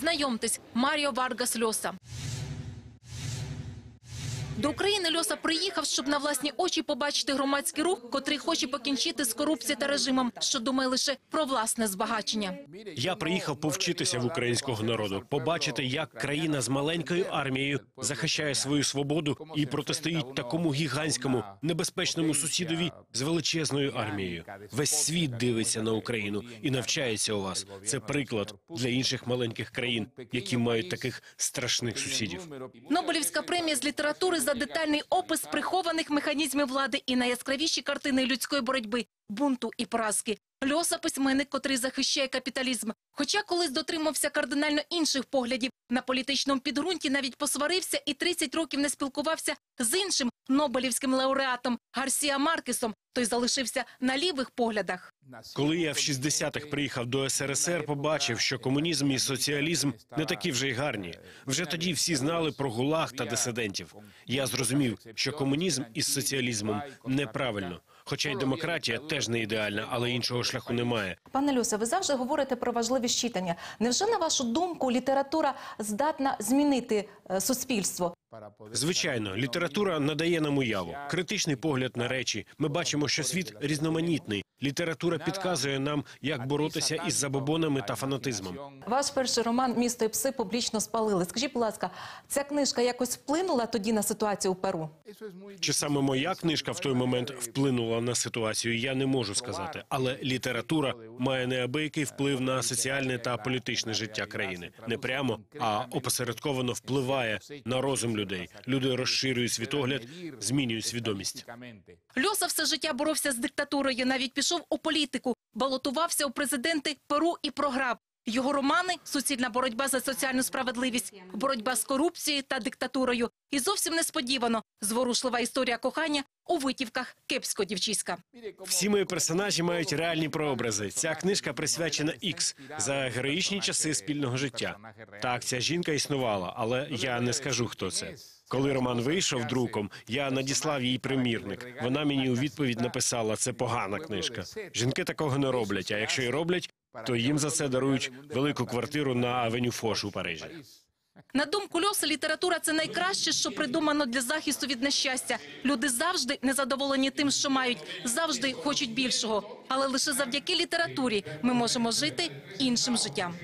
Знайомтесь, Маріо Варгас Льоса. До України Льоса приїхав, щоб на власні очі побачити громадський рух, котрий хоче покінчити з корупцією та режимом, що думає лише про власне збагачення. Я приїхав повчитися в українського народу, побачити, як країна з маленькою армією захищає свою свободу і протистоїть такому гігантському небезпечному сусідові з величезною армією. Весь світ дивиться на Україну і навчається у вас. Це приклад для інших маленьких країн, які мають таких страшних сусідів. Нобелівська премія з літератури за детальний опис прихованих механізмів влади і найяскравіші картини людської боротьби, бунту і поразки. Льоса письменник, котрий захищає капіталізм. Хоча колись дотримався кардинально інших поглядів на політичному підґрунті, навіть посварився і 30 років не спілкувався з іншим нобелівським лауреатом Гарсія Маркесом. Той залишився на лівих поглядах. Коли я в 60-х приїхав до СРСР, побачив, що комунізм і соціалізм не такі вже й гарні. Вже тоді всі знали про гулаг та дисидентів. Я зрозумів, що комунізм із соціалізмом неправильно. Хоча й демократія теж не ідеальна, але іншого шляху немає. Пане Люсе, ви завжди говорите про важливість читання. Невже на вашу думку література здатна змінити е, суспільство? Звичайно, література надає нам уяву, критичний погляд на речі. Ми бачимо, що світ різноманітний. Література підказує нам, як боротися із забобонами та фанатизмом. Ваш перший роман Місто і пси публічно спалили. Скажіть, будь ласка, ця книжка якось вплинула тоді на ситуацію у Перу? Чи саме моя книжка в той момент вплинула на ситуацію, я не можу сказати. Але література має неабиякий вплив на соціальне та політичне життя країни. Не прямо, а опосередковано впливає на розум людей. Люди розширюють світогляд, змінюють свідомість. Льоса все життя боровся з диктатурою, навіть пішов у політику, балотувався у президенти Перу і програв. Його романи суцільна боротьба за соціальну справедливість, боротьба з корупцією та диктатурою. І зовсім несподівано зворушлива історія кохання у витівках кепсько дівчиська. Всі мої персонажі мають реальні прообрази. Ця книжка присвячена Ікс за героїчні часи спільного життя. Так, ця жінка існувала, але я не скажу, хто це. Коли роман вийшов друком, я надіслав їй примірник. Вона мені у відповідь написала: це погана книжка. Жінки такого не роблять. А якщо і роблять, то їм за це дарують велику квартиру на авеню Фош у Парижі. На думку Льоса, література – це найкраще, що придумано для захисту від нещастя. Люди завжди незадоволені тим, що мають, завжди хочуть більшого. Але лише завдяки літературі ми можемо жити іншим життям.